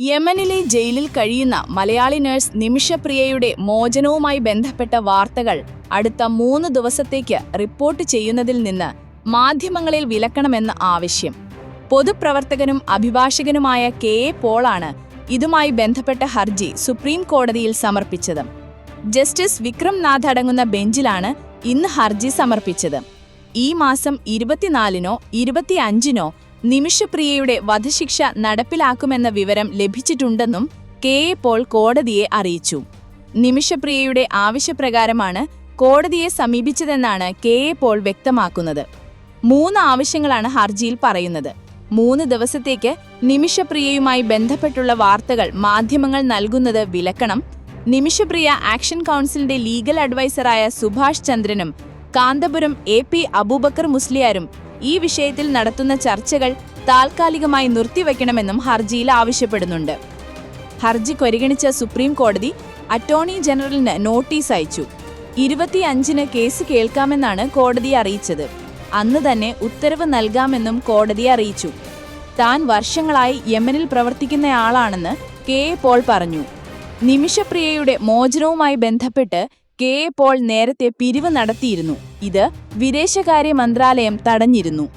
യമനിലെ ജയിലിൽ കഴിയുന്ന മലയാളി നഴ്സ് നിമിഷപ്രിയയുടെ മോചനവുമായി ബന്ധപ്പെട്ട വാർത്തകൾ അടുത്ത മൂന്ന് ദിവസത്തേക്ക് റിപ്പോർട്ട് ചെയ്യുന്നതിൽ നിന്ന് മാധ്യമങ്ങളിൽ വിലക്കണമെന്ന ആവശ്യം. പൊതുപ്രവർത്തകനും അഭിഭാഷകനുമായ കെ എ പോളാണ് ഇതുമായി ബന്ധപ്പെട്ട ഹർജി സുപ്രീം കോടതിയിൽ സമർപ്പിച്ചത്. ജസ്റ്റിസ് വിക്രം നാഥ് അടങ്ങുന്ന ബെഞ്ചിലാണ് ഇന്ന് ഹർജി സമർപ്പിച്ചത്. ഈ മാസം ഇരുപത്തിനാലിനോ ഇരുപത്തിയഞ്ചിനോ നിമിഷപ്രിയയുടെ വധശിക്ഷ നടപ്പിലാക്കുമെന്ന വിവരം ലഭിച്ചിട്ടുണ്ടെന്നും കെ എ പോൾ കോടതിയെ അറിയിച്ചു. നിമിഷപ്രിയയുടെ ആവശ്യപ്രകാരമാണ് കോടതിയെ സമീപിച്ചതെന്നാണ് കെ എ പോൾ വ്യക്തമാക്കുന്നത്. മൂന്ന് ആവശ്യങ്ങളാണ് ഹർജിയിൽ പറയുന്നത്. മൂന്ന് ദിവസത്തേക്ക് നിമിഷപ്രിയയുമായി ബന്ധപ്പെട്ടുള്ള വാർത്തകൾ മാധ്യമങ്ങൾ നൽകുന്നത് വിലക്കണം. നിമിഷപ്രിയ ആക്ഷൻ കൗൺസിലിന്റെ ലീഗൽ അഡ്വൈസറായ സുഭാഷ് ചന്ദ്രനും കാന്തപുരം എ പി അബൂബക്കർ മുസ്ലിയാരും ഈ വിഷയത്തിൽ നടത്തുന്ന ചർച്ചകൾ താൽക്കാലികമായി നിർത്തിവെക്കണമെന്നും ഹർജിയിൽ ആവശ്യപ്പെടുന്നുണ്ട്. ഹർജി പരിഗണിച്ച സുപ്രീം കോടതി അറ്റോർണി ജനറലിന് നോട്ടീസ് അയച്ചു. ഇരുപത്തിയഞ്ചിന് കേസ് കേൾക്കാമെന്നാണ് കോടതി അറിയിച്ചത്. അന്ന് തന്നെ ഉത്തരവ് നൽകാമെന്നും കോടതി അറിയിച്ചു. താൻ വർഷങ്ങളായി യമനിൽ പ്രവർത്തിക്കുന്നയാളാണെന്ന് കെ എ പോൾ പറഞ്ഞു. നിമിഷപ്രിയയുടെ മോചനവുമായി ബന്ധപ്പെട്ട് കെ. എ പോൾ നേരത്തെ പിരിവ് നടത്തിയിരുന്നു. ഇത് വിദേശകാര്യ മന്ത്രാലയം തടഞ്ഞിരുന്നു.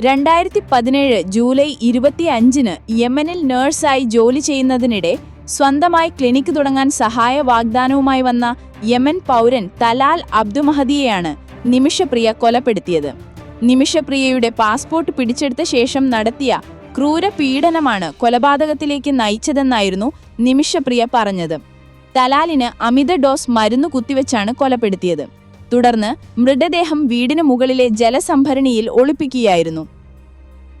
രണ്ടായിരത്തി പതിനേഴ് ജൂലൈ ഇരുപത്തി അഞ്ചിന് യമനിൽ നഴ്സായി ജോലി ചെയ്യുന്നതിനിടെ സ്വന്തമായി ക്ലിനിക്ക് തുടങ്ങാൻ സഹായ വാഗ്ദാനവുമായി വന്ന യമൻ പൗരൻ തലാൽ അബ്ദുമഹദിയെയാണ് നിമിഷപ്രിയ കൊലപ്പെടുത്തിയത്. നിമിഷപ്രിയയുടെ പാസ്പോർട്ട് പിടിച്ചെടുത്ത ശേഷം നടത്തിയ ക്രൂര പീഡനമാണ് കൊലപാതകത്തിലേക്ക് നയിച്ചതെന്നായിരുന്നു നിമിഷപ്രിയ പറഞ്ഞത്. തലാലിന് അമിത ഡോസ് മരുന്ന് കുത്തിവെച്ചാണ് കൊലപ്പെടുത്തിയത്. തുടർന്ന് മൃതദേഹം വീടിന് മുകളിലെ ജലസംഭരണിയിൽ ഒളിപ്പിക്കുകയായിരുന്നു.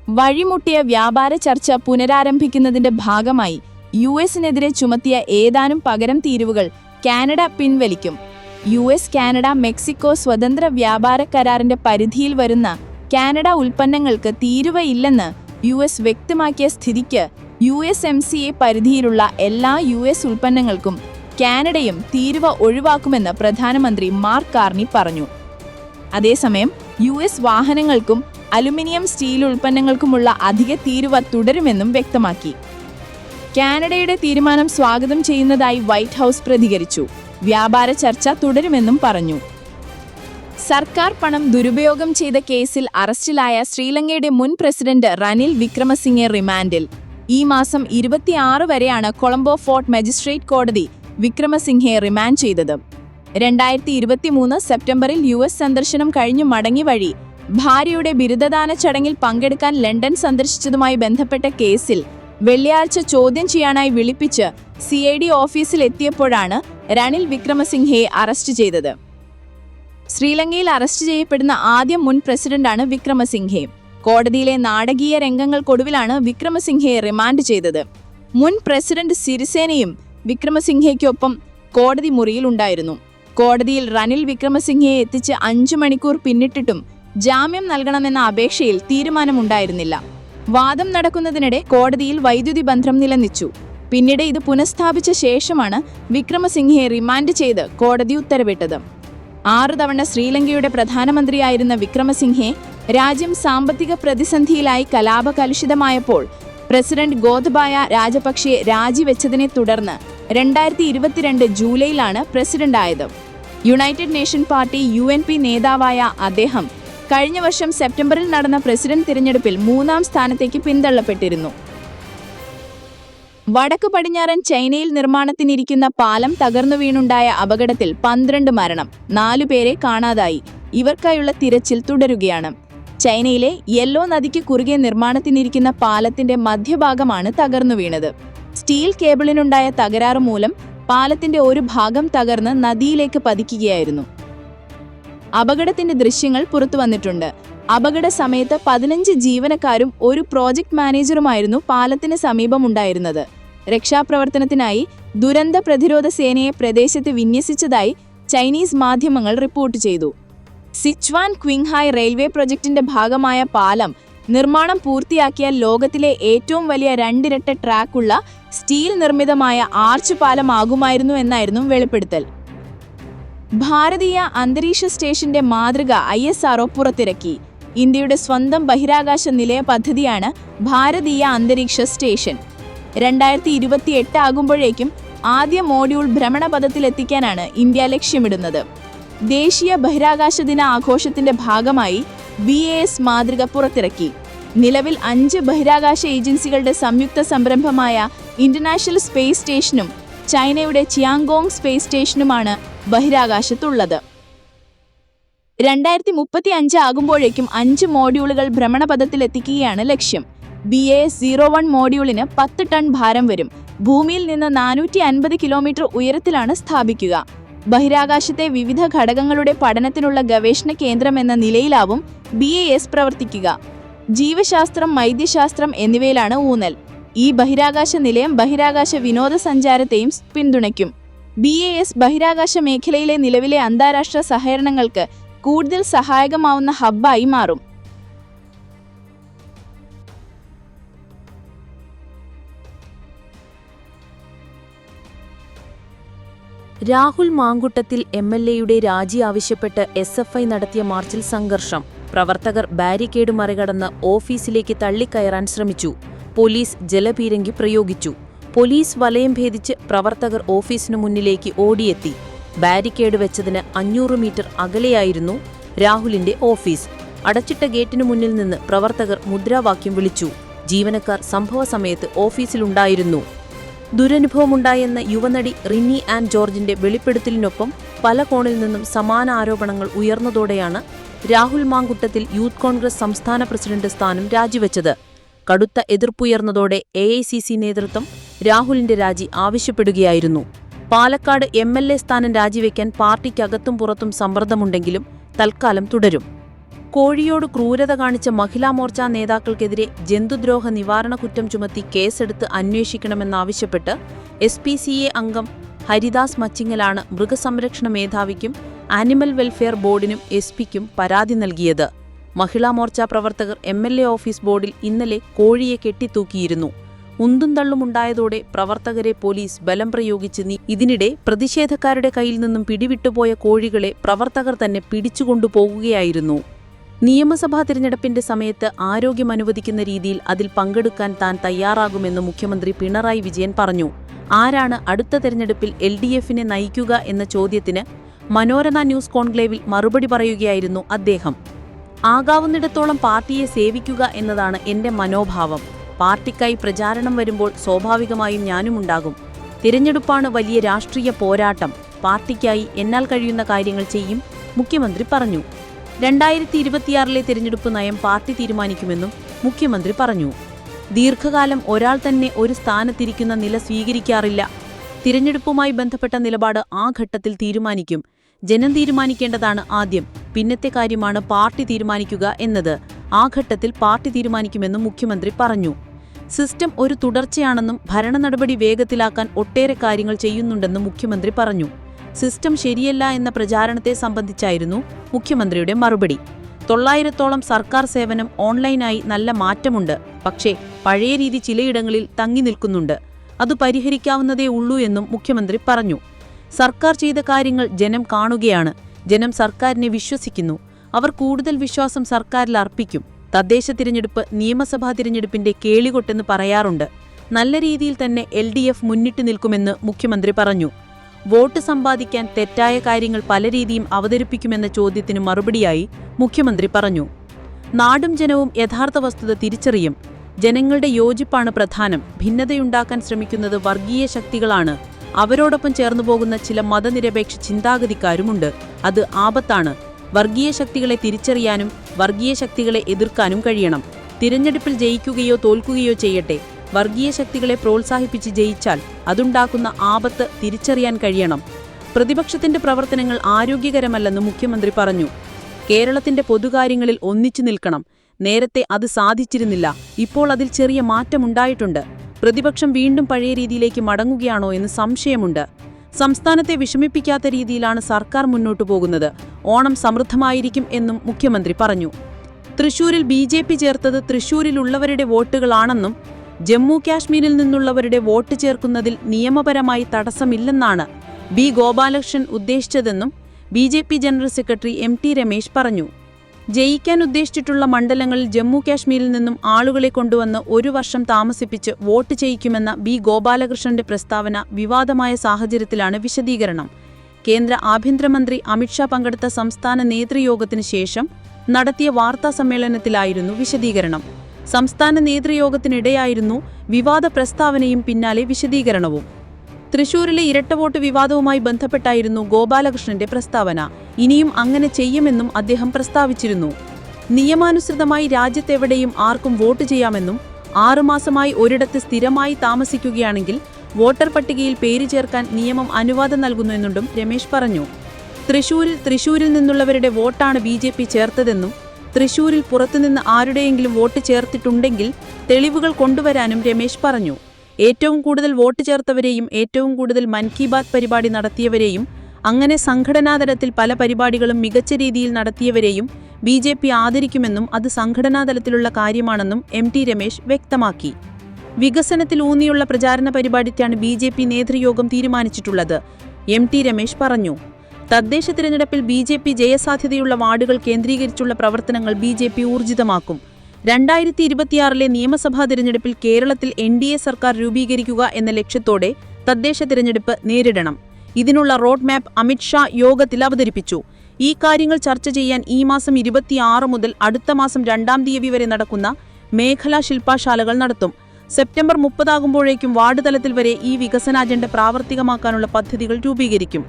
വഴിമുട്ടിയ വ്യാപാര ചർച്ച പുനരാരംഭിക്കുന്നതിന്റെ ഭാഗമായി യു എസിനെതിരെ ചുമത്തിയ ഏതാനും പകരം തീരുവകൾ കാനഡ പിൻവലിക്കും. യു എസ് കാനഡ മെക്സിക്കോ സ്വതന്ത്ര വ്യാപാര കരാറിന്റെ പരിധിയിൽ വരുന്ന കാനഡ ഉൽപ്പന്നങ്ങൾക്ക് തീരുവയില്ലെന്ന് യു എസ് വ്യക്തമാക്കിയ സ്ഥിതിക്ക് U S M C A പരിധിയിലുള്ള എല്ലാ യു എസ് ഉൽപ്പന്നങ്ങൾക്കും കാനഡയും തീരുവ ഒഴിവാക്കുമെന്ന് പ്രധാനമന്ത്രി മാർക്ക് കാർണി പറഞ്ഞു. അതേസമയം യു എസ് വാഹനങ്ങൾക്കും അലുമിനിയം സ്റ്റീൽ ഉൽപ്പന്നങ്ങൾക്കുമുള്ള അധിക തീരുവ തുടരുമെന്നും വ്യക്തമാക്കി. കാനഡയുടെ തീരുമാനം സ്വാഗതം ചെയ്യുന്നതായി വൈറ്റ് ഹൗസ് പ്രതികരിച്ചു. വ്യാപാര ചർച്ച തുടരുമെന്നും പറഞ്ഞു. സർക്കാർ പണം ദുരുപയോഗം ചെയ്ത കേസിൽ അറസ്റ്റിലായ ശ്രീലങ്കയുടെ മുൻ പ്രസിഡന്റ് റനിൽ വിക്രമസിംഗെ റിമാൻഡിൽ. ഈ മാസം ഇരുപത്തിയാറ് വരെയാണ് കൊളംബോ ഫോർട്ട് മജിസ്ട്രേറ്റ് കോടതി വിക്രമസിംഹയെ റിമാൻഡ് ചെയ്തത്. രണ്ടായിരത്തി ഇരുപത്തിമൂന്ന് സെപ്റ്റംബറിൽ യു എസ് സന്ദർശനം കഴിഞ്ഞു മടങ്ങി വഴി ഭാര്യയുടെ ബിരുദദാന ചടങ്ങിൽ പങ്കെടുക്കാൻ ലണ്ടൻ സന്ദർശിച്ചതുമായി ബന്ധപ്പെട്ട കേസിൽ വെള്ളിയാഴ്ച ചോദ്യം ചെയ്യാനായി വിളിപ്പിച്ച് സി ഐ ഡി ഓഫീസിൽ എത്തിയപ്പോഴാണ് രണിൽ വിക്രമസിംഹയെ അറസ്റ്റ് ചെയ്തത്. ശ്രീലങ്കയിൽ അറസ്റ്റ് ചെയ്യപ്പെടുന്ന ആദ്യ മുൻ പ്രസിഡന്റാണ് വിക്രമസിംഹെ. കോടതിയിലെ നാടകീയ രംഗങ്ങൾക്കൊടുവിലാണ് വിക്രമസിംഹയെ റിമാൻഡ് ചെയ്തത്. മുൻ പ്രസിഡന്റ് സിരിസേനയും വിക്രമസിംഹയ്ക്കൊപ്പം കോടതി മുറിയിൽ ഉണ്ടായിരുന്നു. കോടതിയിൽ റനിൽ വിക്രമസിംഹയെ എത്തിച്ച് അഞ്ചു മണിക്കൂർ പിന്നിട്ടിട്ടും ജാമ്യം നൽകണമെന്ന അപേക്ഷയിൽ തീരുമാനമുണ്ടായിരുന്നില്ല. വാദം നടക്കുന്നതിനിടെ കോടതിയിൽ വൈദ്യുതി ബന്ധം നിലനിച്ചു പിന്നീട് ഇത് പുനഃസ്ഥാപിച്ച ശേഷമാണ് വിക്രമസിംഹയെ റിമാൻഡ് ചെയ്ത് കോടതി ഉത്തരവിട്ടത്. ആറു തവണ ശ്രീലങ്കയുടെ പ്രധാനമന്ത്രിയായിരുന്ന വിക്രമസിംഹെ രാജ്യം സാമ്പത്തിക പ്രതിസന്ധിയിലായി കലാപകലുഷിതമായപ്പോൾ പ്രസിഡന്റ് ഗോതബായ രാജപക്ഷെ രാജിവെച്ചതിനെ തുടർന്ന് രണ്ടായിരത്തി ഇരുപത്തിരണ്ട് ജൂലൈയിലാണ് പ്രസിഡന്റായത്. United Nation Party U N P നേതാവായ അദ്ദേഹം കഴിഞ്ഞ വർഷം സെപ്റ്റംബറിൽ നടന്ന പ്രസിഡന്റ് തിരഞ്ഞെടുപ്പിൽ മൂന്നാം സ്ഥാനത്തേക്ക് പിന്തള്ളപ്പെട്ടിരുന്നു. വടക്ക് പടിഞ്ഞാറൻ ചൈനയിൽ നിർമ്മാണത്തിനിരിക്കുന്ന പാലം തകർന്നു വീണുണ്ടായ അപകടത്തിൽ പന്ത്രണ്ട് മരണം നാലുപേരെ കാണാതായി. ഇവർക്കായുള്ള തിരച്ചിൽ തുടരുകയാണ്. ചൈനയിലെ യെല്ലോ നദിക്ക് കുറുകെ നിർമ്മാണത്തിനിരിക്കുന്ന പാലത്തിന്റെ മധ്യഭാഗമാണ് തകർന്നു വീണത്. സ്റ്റീൽ കേബിളിനുണ്ടായ തകരാറ് മൂലം പാലത്തിന്റെ ഒരു ഭാഗം തകർന്ന് നദിയിലേക്ക് പതിക്കുകയായിരുന്നു. അപകടത്തിന്റെ ദൃശ്യങ്ങൾ പുറത്തു വന്നിട്ടുണ്ട്. അപകട സമയത്ത് പതിനഞ്ച് ജീവനക്കാരും ഒരു പ്രോജക്ട് മാനേജറുമായിരുന്നു പാലത്തിന് സമീപമുണ്ടായിരുന്നത്. രക്ഷാപ്രവർത്തനത്തിനായി ദുരന്ത പ്രതിരോധ സേനയെ പ്രദേശത്ത് വിന്യസിച്ചതായി ചൈനീസ് മാധ്യമങ്ങൾ റിപ്പോർട്ട് ചെയ്തു. സിച്വാൻ ക്വിങ്ഹായ് റെയിൽവേ പ്രൊജക്ടിന്റെ ഭാഗമായ പാലം നിർമ്മാണം പൂർത്തിയാക്കിയ ലോകത്തിലെ ഏറ്റവും വലിയ രണ്ടിരട്ട ട്രാക്കുള്ള സ്റ്റീൽ നിർമ്മിതമായ ആർച്ച് പാലമാകുമായിരുന്നു എന്നായിരുന്നു വെളിപ്പെടുത്തൽ. ഭാരതീയ അന്തരീക്ഷ സ്റ്റേഷന്റെ മാതൃക ഐ എസ് ആർഒ പുറത്തിറക്കി. ഇന്ത്യയുടെ സ്വന്തം ബഹിരാകാശ നിലയ പദ്ധതിയാണ് ഭാരതീയ അന്തരീക്ഷ സ്റ്റേഷൻ. രണ്ടായിരത്തി ഇരുപത്തി എട്ട് ആകുമ്പോഴേക്കും ആദ്യ മോഡ്യൂൾ ഭ്രമണപഥത്തിലെത്തിക്കാനാണ് ഇന്ത്യ ലക്ഷ്യമിടുന്നത്. ദേശീയ ബഹിരാകാശ ദിന ആഘോഷത്തിന്റെ ഭാഗമായി ബി എ എസ് മാതൃക പുറത്തിറക്കി. നിലവിൽ അഞ്ച് ബഹിരാകാശ ഏജൻസികളുടെ സംയുക്ത സംരംഭമായ ഇന്റർനാഷണൽ സ്പേസ് സ്റ്റേഷനും ചൈനയുടെ ചിയാങ്കോങ് സ്പേസ് സ്റ്റേഷനുമാണ് ബഹിരാകാശത്തുള്ളത്. രണ്ടായിരത്തി മുപ്പത്തി അഞ്ച് ആകുമ്പോഴേക്കും അഞ്ച് മോഡ്യൂളുകൾ ഭ്രമണപഥത്തിലെത്തിക്കുകയാണ് ലക്ഷ്യം. ബി എ സീറോ വൺ മോഡ്യൂളിന് പത്ത് ടൺ ഭാരം വരും. ഭൂമിയിൽ നിന്ന് നാനൂറ്റി അൻപത് കിലോമീറ്റർ ഉയരത്തിലാണ് സ്ഥാപിക്കുക. ബഹിരാകാശത്തെ വിവിധ ഘടകങ്ങളുടെ പഠനത്തിനുള്ള ഗവേഷണ കേന്ദ്രം എന്ന നിലയിലാവും ബി എ എസ് പ്രവർത്തിക്കുക. ജീവശാസ്ത്രം വൈദ്യശാസ്ത്രം എന്നിവയിലാണ് ഊന്നൽ. ഈ ബഹിരാകാശ നിലയം ബഹിരാകാശ വിനോദസഞ്ചാരത്തെയും പിന്തുണയ്ക്കും. ബി എ എസ് ബഹിരാകാശ മേഖലയിലെ നിലവിലെ അന്താരാഷ്ട്ര സഹകരണങ്ങൾക്ക് കൂടുതൽ സഹായകമാവുന്ന ഹബ്ബായി മാറും. രാഹുൽ മാങ്കുട്ടത്തിൽ എം എൽ എയുടെ രാജി ആവശ്യപ്പെട്ട് എസ് എഫ് ഐ നടത്തിയ മാർച്ചിൽ സംഘർഷം. പ്രവർത്തകർ ബാരിക്കേഡ് മറികടന്ന് ഓഫീസിലേക്ക് തള്ളിക്കയറാൻ ശ്രമിച്ചു. പോലീസ് ജലപീരങ്കി പ്രയോഗിച്ചു. പോലീസ് വലയം ഭേദിച്ച് പ്രവർത്തകർ ഓഫീസിനു മുന്നിലേക്ക് ഓടിയെത്തി. ബാരിക്കേഡ് വെച്ചതിന് അഞ്ഞൂറ് മീറ്റർ അകലെയായിരുന്നു രാഹുലിന്റെ ഓഫീസ്. അടച്ചിട്ട ഗേറ്റിനു മുന്നിൽ നിന്ന് പ്രവർത്തകർ മുദ്രാവാക്യം വിളിച്ചു. ജീവനക്കാർ സംഭവ സമയത്ത് ഓഫീസിലുണ്ടായിരുന്നു. ദുരനുഭവമുണ്ടായെന്ന യുവനടി റിന്നി ആൻഡ് ജോർജിന്റെ വെളിപ്പെടുത്തലിനൊപ്പം പല കോണിൽ നിന്നും സമാന ആരോപണങ്ങൾ ഉയർന്നതോടെയാണ് രാഹുൽ മാങ്കുട്ടത്തിൽ യൂത്ത് കോൺഗ്രസ് സംസ്ഥാന പ്രസിഡന്റ് സ്ഥാനം രാജിവെച്ചത്. കടുത്ത എതിർപ്പുയർന്നതോടെ എ നേതൃത്വം രാഹുലിന്റെ രാജി ആവശ്യപ്പെടുകയായിരുന്നു. പാലക്കാട് എം എൽ എ സ്ഥാനം രാജിവെക്കാൻ പാർട്ടിക്കകത്തും പുറത്തും സമ്മർദ്ദമുണ്ടെങ്കിലും തൽക്കാലം തുടരും. കോഴിയോട് ക്രൂരത കാണിച്ച മഹിളാ മോർച്ച നേതാക്കൾക്കെതിരെ ജന്തുദ്രോഹ നിവാരണ കുറ്റം ചുമത്തി കേസെടുത്ത് അന്വേഷിക്കണമെന്നാവശ്യപ്പെട്ട് എസ് പി സി എ അംഗം ഹരിദാസ് മച്ചിങ്ങലാണ് മൃഗസംരക്ഷണ മേധാവിക്കും ആനിമൽ വെൽഫെയർ ബോർഡിനും എസ് പിക്കും പരാതി നൽകിയത്. മഹിളാ മോർച്ച പ്രവർത്തകർ എം എൽ എ ഓഫീസ് ബോർഡിൽ ഇന്നലെ കോഴിയെ കെട്ടിത്തൂക്കിയിരുന്നു. ഉന്തും തള്ളുമുണ്ടായതോടെ പ്രവർത്തകരെ പോലീസ് ബലം പ്രയോഗിച്ച് നീ ഇതിനിടെ പ്രതിഷേധക്കാരുടെ കയ്യിൽ നിന്നും പിടിവിട്ടുപോയ കോഴികളെ പ്രവർത്തകർ തന്നെ പിടിച്ചുകൊണ്ടുപോകുകയായിരുന്നു. നിയമസഭാ തിരഞ്ഞെടുപ്പിന്റെ സമയത്ത് ആരോഗ്യം അനുവദിക്കുന്ന രീതിയിൽ അതിൽ പങ്കെടുക്കാൻ താൻ തയ്യാറാകുമെന്ന് മുഖ്യമന്ത്രി പിണറായി വിജയൻ പറഞ്ഞു. ആരാണ് അടുത്ത തെരഞ്ഞെടുപ്പിൽ എൽ ഡി എഫിനെ നയിക്കുക എന്ന ചോദ്യത്തിന് മനോരമ ന്യൂസ് കോൺക്ലേവിൽ മറുപടി പറയുകയായിരുന്നു അദ്ദേഹം. ആകാവുന്നിടത്തോളം പാർട്ടിയെ സേവിക്കുക എന്നതാണ് എന്റെ മനോഭാവം. പാർട്ടിക്കായി പ്രചാരണം വരുമ്പോൾ സ്വാഭാവികമായും ഞാനുമുണ്ടാകും തിരഞ്ഞെടുപ്പാണ് വലിയ രാഷ്ട്രീയ പോരാട്ടം. പാർട്ടിക്കായി എന്നാൽ കഴിയുന്ന കാര്യങ്ങൾ ചെയ്യും മുഖ്യമന്ത്രി പറഞ്ഞു. രണ്ടായിരത്തി ഇരുപത്തിയാറിലെ തിരഞ്ഞെടുപ്പ് നയം പാർട്ടി തീരുമാനിക്കുമെന്നും മുഖ്യമന്ത്രി പറഞ്ഞു. ദീർഘകാലം ഒരാൾ തന്നെ ഒരു സ്ഥാനത്തിരിക്കുന്ന നില സ്വീകരിക്കാറില്ല. തിരഞ്ഞെടുപ്പുമായി ബന്ധപ്പെട്ട നിലപാട് ആ ഘട്ടത്തിൽ തീരുമാനിക്കും. ജനം തീരുമാനിക്കേണ്ടതാണ് ആദ്യം. പിന്നത്തെ കാര്യമാണ് പാർട്ടി തീരുമാനിക്കുക എന്നത്. ആ ഘട്ടത്തിൽ പാർട്ടി തീരുമാനിക്കുമെന്നും മുഖ്യമന്ത്രി പറഞ്ഞു. സിസ്റ്റം ഒരു തുടർച്ചയാണെന്നും ഭരണ നടപടി വേഗത്തിലാക്കാൻ ഒട്ടേറെ കാര്യങ്ങൾ ചെയ്യുന്നുണ്ടെന്നും മുഖ്യമന്ത്രി പറഞ്ഞു. സിസ്റ്റം ശരിയല്ല എന്ന പ്രചാരണത്തെ സംബന്ധിച്ചായിരുന്നു മുഖ്യമന്ത്രിയുടെ മറുപടി. തൊള്ളായിരത്തോളം സർക്കാർ സേവനം ഓൺലൈനായി നല്ല മാറ്റമുണ്ട്. പക്ഷേ പഴയ രീതി ചിലയിടങ്ങളിൽ തങ്ങി നിൽക്കുന്നുണ്ട്. അത് പരിഹരിക്കാവുന്നതേ ഉള്ളൂ എന്നും മുഖ്യമന്ത്രി പറഞ്ഞു. സർക്കാർ ചെയ്ത കാര്യങ്ങൾ ജനം കാണുകയാണ്. ജനം സർക്കാരിനെ വിശ്വസിക്കുന്നു. അവർ കൂടുതൽ വിശ്വാസം സർക്കാരിൽ അർപ്പിക്കും. തദ്ദേശ തിരഞ്ഞെടുപ്പ് നിയമസഭാ തിരഞ്ഞെടുപ്പിന്റെ കേളികൊട്ടെന്ന് പറയാറുണ്ട്. നല്ല രീതിയിൽ തന്നെ എൽ മുന്നിട്ട് നിൽക്കുമെന്ന് മുഖ്യമന്ത്രി പറഞ്ഞു. വോട്ട് സമ്പാദിക്കാൻ തെറ്റായ കാര്യങ്ങൾ പല രീതിയും അവതരിപ്പിക്കുമെന്ന ചോദ്യത്തിന് മറുപടിയായി മുഖ്യമന്ത്രി പറഞ്ഞു. നാടും ജനവും യഥാർത്ഥ വസ്തുത തിരിച്ചറിയും. ജനങ്ങളുടെ യോജിപ്പാണ് പ്രധാനം. ഭിന്നതയുണ്ടാക്കാൻ ശ്രമിക്കുന്നത് വർഗീയ ശക്തികളാണ്. അവരോടൊപ്പം ചേർന്നു പോകുന്ന ചില മതനിരപേക്ഷ ചിന്താഗതിക്കാരുമുണ്ട്. അത് ആപത്താണ്. വർഗീയ ശക്തികളെ തിരിച്ചറിയാനും വർഗീയ ശക്തികളെ എതിർക്കാനും കഴിയണം. തിരഞ്ഞെടുപ്പിൽ ജയിക്കുകയോ തോൽക്കുകയോ ചെയ്യട്ടെ. വർഗീയ ശക്തികളെ പ്രോത്സാഹിപ്പിച്ച് ജയിച്ചാൽ അതുണ്ടാക്കുന്ന ആപത്ത് തിരിച്ചറിയാൻ കഴിയണം. പ്രതിപക്ഷത്തിന്റെ പ്രവർത്തനങ്ങൾ ആരോഗ്യകരമല്ലെന്ന് മുഖ്യമന്ത്രി പറഞ്ഞു. കേരളത്തിന്റെ പൊതുകാര്യങ്ങളിൽ ഒന്നിച്ചു നിൽക്കണം. നേരത്തെ അത് സാധിച്ചിരുന്നില്ല. ഇപ്പോൾ അതിൽ ചെറിയ മാറ്റമുണ്ടായിട്ടുണ്ട്. പ്രതിപക്ഷം വീണ്ടും പഴയ രീതിയിലേക്ക് മടങ്ങുകയാണോ എന്ന് സംശയമുണ്ട്. സംസ്ഥാനത്തെ വിഷമിപ്പിക്കാത്ത രീതിയിലാണ് സർക്കാർ മുന്നോട്ടു പോകുന്നത്. ഓണം സമൃദ്ധമായിരിക്കും എന്നും മുഖ്യമന്ത്രി പറഞ്ഞു. തൃശൂരിൽ ബി ജെ പി ചേർത്തത് തൃശൂരിലുള്ളവരുടെ വോട്ടുകളാണെന്നും ജമ്മു കാശ്മീരിൽ നിന്നുള്ളവരുടെ വോട്ട് ചേർക്കുന്നതിൽ നിയമപരമായി തടസ്സമില്ലെന്നാണ് B Gopalakrishnan ഉദ്ദേശിച്ചതെന്നും B J P general secretary M T Ramesh പറഞ്ഞു. ജയിക്കാൻ ഉദ്ദേശിച്ചിട്ടുള്ള മണ്ഡലങ്ങളിൽ ജമ്മു കാശ്മീരിൽ നിന്നും ആളുകളെ കൊണ്ടുവന്ന് ഒരു വർഷം താമസിപ്പിച്ച് വോട്ട് ചെയ്യിക്കുമെന്ന ബി ഗോപാലകൃഷ്ണന്റെ പ്രസ്താവന വിവാദമായ സാഹചര്യത്തിലാണ് വിശദീകരണം. കേന്ദ്ര ആഭ്യന്തരമന്ത്രി അമിത്ഷാ പങ്കെടുത്ത സംസ്ഥാന നേതൃയോഗത്തിന് ശേഷം നടത്തിയ വാർത്താ സമ്മേളനത്തിലായിരുന്നു വിശദീകരണം. സംസ്ഥാന നേതൃയോഗത്തിനിടെയായിരുന്നു വിവാദ പ്രസ്താവനയും പിന്നാലെ വിശദീകരണവും. തൃശൂരിലെ ഇരട്ട വോട്ട് വിവാദവുമായി ബന്ധപ്പെട്ടായിരുന്നു ഗോപാലകൃഷ്ണന്റെ പ്രസ്താവന. ഇനിയും അങ്ങനെ ചെയ്യുമെന്നും അദ്ദേഹം പ്രസ്താവിച്ചിരുന്നു. നിയമാനുസൃതമായി രാജ്യത്തെവിടെയും ആർക്കും വോട്ട് ചെയ്യാമെന്നും ആറുമാസമായി ഒരിടത്ത് സ്ഥിരമായി താമസിക്കുകയാണെങ്കിൽ വോട്ടർ പട്ടികയിൽ പേര് ചേർക്കാൻ നിയമം അനുവാദം നൽകുന്നുവെന്നും രമേശ് പറഞ്ഞു. തൃശൂരിൽ തൃശൂരിൽ നിന്നുള്ളവരുടെ വോട്ടാണ് ബി ചേർത്തതെന്നും തൃശൂരിൽ പുറത്തുനിന്ന് ആരുടെയെങ്കിലും വോട്ട് ചേർത്തിട്ടുണ്ടെങ്കിൽ തെളിവുകൾ കൊണ്ടുവരാനും രമേശ് പറഞ്ഞു. ഏറ്റവും കൂടുതൽ വോട്ട് ചേർത്തവരെയും ഏറ്റവും കൂടുതൽ മൻ കി ബാത് പരിപാടി നടത്തിയവരെയും അങ്ങനെ സംഘടനാതലത്തിൽ പല പരിപാടികളും മികച്ച രീതിയിൽ നടത്തിയവരെയും ബി ജെ പി ആദരിക്കുമെന്നും അത് സംഘടനാതലത്തിലുള്ള കാര്യമാണെന്നും എം ടി രമേശ് വ്യക്തമാക്കി. വികസനത്തിൽ ഊന്നിയുള്ള പ്രചാരണ പരിപാടിക്കാണ് ബി ജെ പി നേതൃയോഗം തീരുമാനിച്ചിട്ടുള്ളത് എം ടി രമേശ് പറഞ്ഞു. തദ്ദേശ തിരഞ്ഞെടുപ്പിൽ ബി ജെ പി ജയസാധ്യതയുള്ള വാർഡുകൾ കേന്ദ്രീകരിച്ചുള്ള പ്രവർത്തനങ്ങൾ ബി ജെ പി ഊർജിതമാക്കും. രണ്ടായിരത്തി ഇരുപത്തിയാറിലെ നിയമസഭാ തിരഞ്ഞെടുപ്പിൽ കേരളത്തിൽ എൻ ഡി എ സർക്കാർ രൂപീകരിക്കുക എന്ന ലക്ഷ്യത്തോടെ തദ്ദേശ തിരഞ്ഞെടുപ്പ് നേരിടണം. ഇതിനുള്ള റോഡ് മാപ്പ് അമിത്ഷാ യോഗത്തിൽ അവതരിപ്പിച്ചു. ഈ കാര്യങ്ങൾ ചർച്ച ചെയ്യാൻ ഈ മാസം ഇരുപത്തിയാറ് മുതൽ അടുത്ത മാസം രണ്ടാം തീയതി വരെ നടക്കുന്ന മേഖലാ ശില്പശാലകൾ നടത്തും. സെപ്റ്റംബർ മുപ്പതാകുമ്പോഴേക്കും വാർഡ് തലത്തിൽ വരെ ഈ വികസന അജണ്ട പ്രാവർത്തികമാക്കാനുള്ള പദ്ധതികൾ രൂപീകരിക്കും.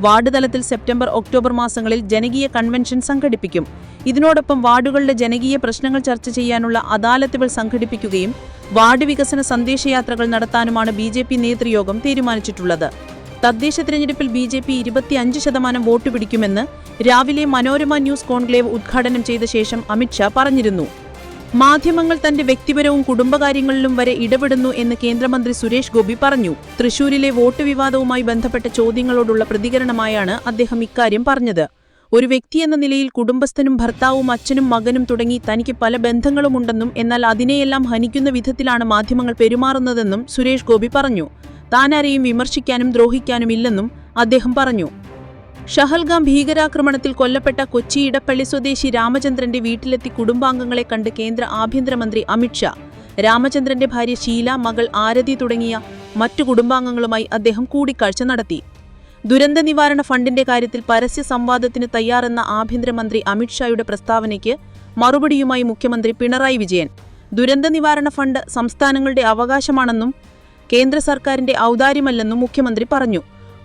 വാർഡ് തലത്തിൽ സെപ്റ്റംബർ ഒക്ടോബർ മാസങ്ങളിൽ ജനകീയ കൺവെൻഷൻ സംഘടിപ്പിക്കും. ഇതിനോടൊപ്പം വാർഡുകളിലെ ജനകീയ പ്രശ്നങ്ങൾ ചർച്ച ചെയ്യാനുള്ള അദാലത്തുകൾ സംഘടിപ്പിക്കുകയും വാർഡ് വികസന സന്ദേശയാത്രകൾ നടത്താനുമാണ് ബി ജെ പി നേതൃയോഗം തീരുമാനിച്ചിട്ടുള്ളത്. തദ്ദേശ തിരഞ്ഞെടുപ്പിൽ ബി ജെ പി ഇരുപത്തിയഞ്ച് ശതമാനം വോട്ട് പിടിക്കുമെന്ന് രാവിലെ മനോരമ ന്യൂസ് കോൺക്ലേവ് ഉദ്ഘാടനം ചെയ്ത ശേഷം അമിത്ഷാ പറഞ്ഞിരുന്നു. മാധ്യമങ്ങൾ തന്റെ വ്യക്തിപരവും കുടുംബകാര്യങ്ങളിലും വരെ ഇടപെടുന്നു എന്ന് കേന്ദ്രമന്ത്രി സുരേഷ് ഗോപി പറഞ്ഞു. തൃശൂരിലെ വോട്ട് വിവാദവുമായി ബന്ധപ്പെട്ട ചോദ്യങ്ങളോടുള്ള പ്രതികരണമായാണ് അദ്ദേഹം ഇക്കാര്യം പറഞ്ഞത്. ഒരു വ്യക്തി എന്ന നിലയിൽ കുടുംബസ്ഥനും ഭർത്താവും അച്ഛനും മകനും തുടങ്ങി തനിക്ക് പല ബന്ധങ്ങളുമുണ്ടെന്നും എന്നാൽ അതിനെയെല്ലാം ഹനിക്കുന്ന വിധത്തിലാണ് മാധ്യമങ്ങൾ പെരുമാറുന്നതെന്നും സുരേഷ് ഗോപി പറഞ്ഞു. താനാരെയും വിമർശിക്കാനും ദ്രോഹിക്കാനും ഇല്ലെന്നും അദ്ദേഹം പറഞ്ഞു. ഷഹൽഗാം ഭീകരാക്രമണത്തിൽ കൊല്ലപ്പെട്ട കൊച്ചി ഇടപ്പള്ളി സ്വദേശി രാമചന്ദ്രന്റെ വീട്ടിലെത്തി കുടുംബാംഗങ്ങളെ കണ്ട് കേന്ദ്ര ആഭ്യന്തരമന്ത്രി അമിത്ഷാ രാമചന്ദ്രന്റെ ഭാര്യ ഷീല മകൾ ആരതി തുടങ്ങിയ മറ്റു കുടുംബാംഗങ്ങളുമായി അദ്ദേഹം കൂടിക്കാഴ്ച നടത്തി. ദുരന്ത നിവാരണ ഫണ്ടിന്റെ കാര്യത്തിൽ പരസ്യ സംവാദത്തിന് തയ്യാറെന്ന ആഭ്യന്തരമന്ത്രി അമിത്ഷായുടെ പ്രസ്താവനയ്ക്ക് മറുപടിയുമായി മുഖ്യമന്ത്രി പിണറായി വിജയൻ. ദുരന്ത നിവാരണ ഫണ്ട് സംസ്ഥാനങ്ങളുടെ അവകാശമാണെന്നും കേന്ദ്ര സർക്കാരിന്റെ ഔദാര്യമല്ലെന്നും മുഖ്യമന്ത്രി പറഞ്ഞു.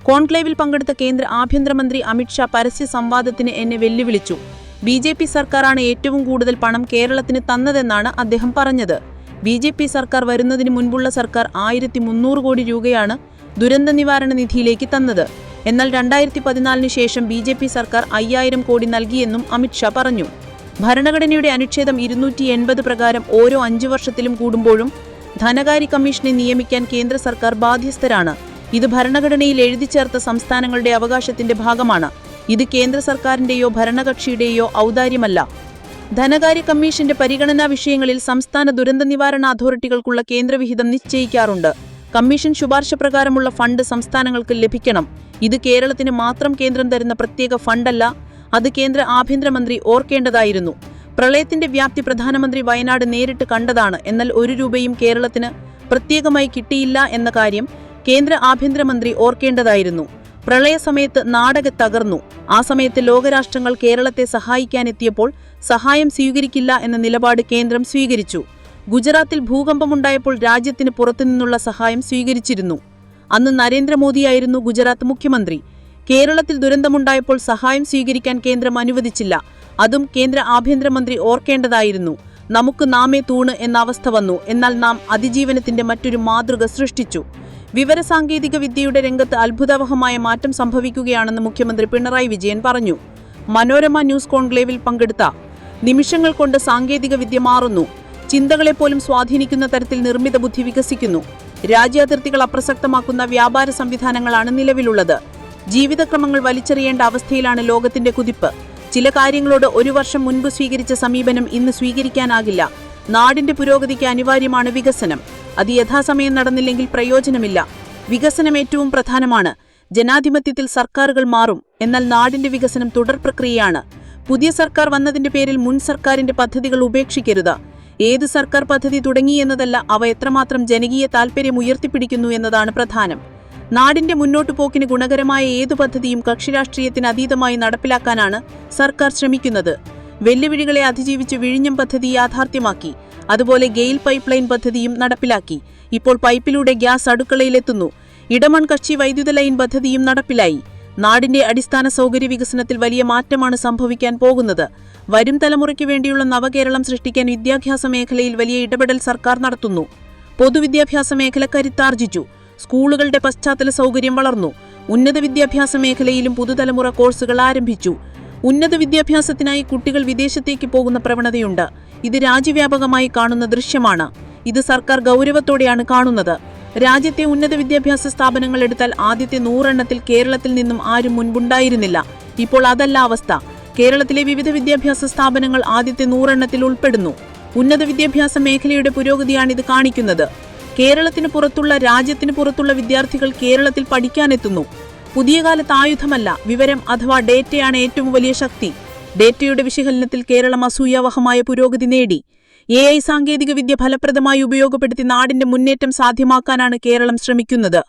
കോൺക്ലേവിൽ പങ്കെടുത്ത കേന്ദ്ര ആഭ്യന്തരമന്ത്രി അമിത്ഷാ പരസ്യ സംവാദത്തിന് എന്നെ വെല്ലുവിളിച്ചു. ബി ജെ പി സർക്കാരാണ് ഏറ്റവും കൂടുതൽ പണം കേരളത്തിന് തന്നതെന്നാണ് അദ്ദേഹം പറഞ്ഞത്. ബി ജെ പി സർക്കാർ വരുന്നതിന് മുൻപുള്ള സർക്കാർ ആയിരത്തി മുന്നൂറ് കോടി രൂപയാണ് ദുരന്ത നിവാരണ നിധിയിലേക്ക് തന്നത്. എന്നാൽ രണ്ടായിരത്തി പതിനാലിന് ശേഷം ബി ജെ പി സർക്കാർ അയ്യായിരം കോടി നൽകിയെന്നും അമിത്ഷാ പറഞ്ഞു. ഭരണഘടനയുടെ അനുച്ഛേദം ഇരുന്നൂറ്റി എൺപത് പ്രകാരം ഓരോ അഞ്ചു വർഷത്തിലും കൂടുമ്പോഴും ധനകാര്യ കമ്മീഷനെ നിയമിക്കാൻ കേന്ദ്ര സർക്കാർ ബാധ്യസ്ഥരാണ്. ഇത് ഭരണഘടനയിൽ എഴുതി ചേർത്ത സംസ്ഥാനങ്ങളുടെ അവകാശത്തിന്റെ ഭാഗമാണ്. ഇത് കേന്ദ്ര സർക്കാരിന്റെയോ ഭരണകക്ഷിയുടെയോ ഔദാര്യമല്ല. ധനകാര്യ കമ്മീഷന്റെ പരിഗണനാ വിഷയങ്ങളിൽ സംസ്ഥാന ദുരന്ത നിവാരണ അതോറിറ്റികൾക്കുള്ള കേന്ദ്രവിഹിതം നിശ്ചയിക്കാറുണ്ട്. കമ്മീഷൻ ശുപാർശ പ്രകാരമുള്ള ഫണ്ട് സംസ്ഥാനങ്ങൾക്ക് ലഭിക്കണം. ഇത് കേരളത്തിന് മാത്രം കേന്ദ്രം തരുന്ന പ്രത്യേക ഫണ്ടല്ല അത് കേന്ദ്ര ആഭ്യന്തരമന്ത്രി ഓർക്കേണ്ടതായിരുന്നു. പ്രളയത്തിന്റെ വ്യാപ്തി പ്രധാനമന്ത്രി വയനാട് നേരിട്ട് കണ്ടതാണ്. എന്നാൽ ഒരു രൂപയും കേരളത്തിന് പ്രത്യേകമായി കിട്ടിയില്ല എന്ന കാര്യം കേന്ദ്ര ആഭ്യന്തരമന്ത്രി ഓർക്കേണ്ടതായിരുന്നു. പ്രളയസമയത്ത് നാടക തകർന്നു. ആ സമയത്ത് ലോകരാഷ്ട്രങ്ങൾ കേരളത്തെ സഹായിക്കാനെത്തിയപ്പോൾ സഹായം സ്വീകരിക്കില്ല എന്ന നിലപാട് കേന്ദ്രം സ്വീകരിച്ചു. ഗുജറാത്തിൽ ഭൂകമ്പമുണ്ടായപ്പോൾ രാജ്യത്തിന് പുറത്തുനിന്നുള്ള സഹായം സ്വീകരിച്ചിരുന്നു. അന്ന് നരേന്ദ്രമോദിയായിരുന്നു ഗുജറാത്ത് മുഖ്യമന്ത്രി. കേരളത്തിൽ ദുരന്തമുണ്ടായപ്പോൾ സഹായം സ്വീകരിക്കാൻ കേന്ദ്രം അനുവദിച്ചില്ല. അതും കേന്ദ്ര ആഭ്യന്തരമന്ത്രി ഓർക്കേണ്ടതായിരുന്നു. നമുക്ക് നാമേ തൂണ് എന്ന അവസ്ഥ വന്നു. എന്നാൽ നാം അതിജീവനത്തിന്റെ മറ്റൊരു മാതൃക സൃഷ്ടിച്ചു. വിവരസാങ്കേതിക വിദ്യയുടെ രംഗത്ത് അത്ഭുതാവഹമായ മാറ്റം സംഭവിക്കുകയാണെന്ന് മുഖ്യമന്ത്രി പിണറായി വിജയൻ പറഞ്ഞു. മനോരമ ന്യൂസ് കോൺക്ലേവിൽ പങ്കെടുത്ത നിമിഷങ്ങൾ കൊണ്ട് സാങ്കേതിക വിദ്യ മാറുന്നു. ചിന്തകളെപ്പോലും സ്വാധീനിക്കുന്ന തരത്തിൽ നിർമ്മിത ബുദ്ധി വികസിക്കുന്നു. രാജ്യാതിർത്തികൾ അപ്രസക്തമാക്കുന്ന വ്യാപാര സംവിധാനങ്ങളാണ് നിലവിലുള്ളത്. ജീവിതക്രമങ്ങൾ വലിച്ചെറിയേണ്ട അവസ്ഥയിലാണ് ലോകത്തിന്റെ കുതിപ്പ്. ചില കാര്യങ്ങളോട് ഒരു വർഷം മുൻപ് സ്വീകരിച്ച സമീപനം ഇന്ന് സ്വീകരിക്കാനാകില്ല. നാടിന്റെ പുരോഗതിക്ക് അനിവാര്യമാണ് വികസനം. അത് യഥാസമയം നടന്നില്ലെങ്കിൽ പ്രയോജനമില്ല. വികസനം ഏറ്റവും പ്രധാനമാണ്. ജനാധിപത്യത്തിൽ സർക്കാരുകൾ മാറും. എന്നാൽ നാടിന്റെ വികസനം തുടർ പ്രക്രിയയാണ്. പുതിയ സർക്കാർ വന്നതിന്റെ പേരിൽ മുൻ സർക്കാരിന്റെ പദ്ധതികൾ ഉപേക്ഷിക്കരുത്. ഏത് സർക്കാർ പദ്ധതി തുടങ്ങി എന്നതല്ല അവ എത്രമാത്രം ജനകീയ താൽപര്യം ഉയർത്തിപ്പിടിക്കുന്നു എന്നതാണ് പ്രധാനം. നാടിന്റെ മുന്നോട്ടു പോക്കിന് ഗുണകരമായ ഏതു പദ്ധതിയും കക്ഷിരാഷ്ട്രീയത്തിന് അതീതമായി നടപ്പിലാക്കാനാണ് സർക്കാർ ശ്രമിക്കുന്നത്. വെല്ലുവിളികളെ അതിജീവിച്ച് വിഴിഞ്ഞം പദ്ധതി യാഥാർത്ഥ്യമാക്കി. അതുപോലെ ഗെയിൽ പൈപ്പ് ലൈൻ പദ്ധതിയും നടപ്പിലാക്കി. ഇപ്പോൾ പൈപ്പിലൂടെ ഗ്യാസ് അടുക്കളയിലെത്തുന്നു. ഇടമൺ കക്ഷി വൈദ്യുത ലൈൻ പദ്ധതിയും നടപ്പിലായി. നാടിന്റെ അടിസ്ഥാന സൗകര്യ വികസനത്തിൽ വലിയ മാറ്റമാണ് സംഭവിക്കാൻ പോകുന്നത്. വരും തലമുറയ്ക്ക് വേണ്ടിയുള്ള നവകേരളം സൃഷ്ടിക്കാൻ വിദ്യാഭ്യാസ മേഖലയിൽ വലിയ ഇടപെടൽ സർക്കാർ നടത്തുന്നു. പൊതുവിദ്യാഭ്യാസ മേഖല കരുത്താർജിച്ചു. സ്കൂളുകളുടെ പശ്ചാത്തല സൗകര്യം വളർന്നു. ഉന്നത വിദ്യാഭ്യാസ മേഖലയിലും പുതുതലമുറ കോഴ്സുകൾ ആരംഭിച്ചു. ഉന്നത വിദ്യാഭ്യാസത്തിനായി കുട്ടികൾ വിദേശത്തേക്ക് പോകുന്ന പ്രവണതയുണ്ട്. ഇത് രാജ്യവ്യാപകമായി കാണുന്ന ദൃശ്യമാണ്. ഇത് സർക്കാർ ഗൗരവത്തോടെയാണ് കാണുന്നത്. രാജ്യത്തെ ഉന്നത വിദ്യാഭ്യാസ സ്ഥാപനങ്ങൾ എടുത്താൽ ആദ്യത്തെ നൂറെണ്ണത്തിൽ കേരളത്തിൽ നിന്നും ആരും മുൻപുണ്ടായിരുന്നില്ല. ഇപ്പോൾ അതല്ല അവസ്ഥ. കേരളത്തിലെ വിവിധ വിദ്യാഭ്യാസ സ്ഥാപനങ്ങൾ ആദ്യത്തെ നൂറെണ്ണത്തിൽ ഉൾപ്പെടുന്നു. ഉന്നത വിദ്യാഭ്യാസ മേഖലയുടെ പുരോഗതിയാണ് ഇത് കാണിക്കുന്നത്. കേരളത്തിന് പുറത്തുള്ള രാജ്യത്തിന് പുറത്തുള്ള വിദ്യാർത്ഥികൾ കേരളത്തിൽ പഠിക്കാനെത്തുന്നു. പുതിയ കാലത്ത് ആയുധമല്ല വിവരം അഥവാ ഡേറ്റയാണ് ഏറ്റവും വലിയ ശക്തി. ഡേറ്റയുടെ വിശകലനത്തിൽ കേരളം അസൂയാവഹമായ പുരോഗതി നേടി. എ ഐ സാങ്കേതികവിദ്യ ഫലപ്രദമായി ഉപയോഗപ്പെടുത്തി നാടിന്റെ മുന്നേറ്റം സാധ്യമാക്കാനാണ് കേരളം ശ്രമിക്കുന്നത്.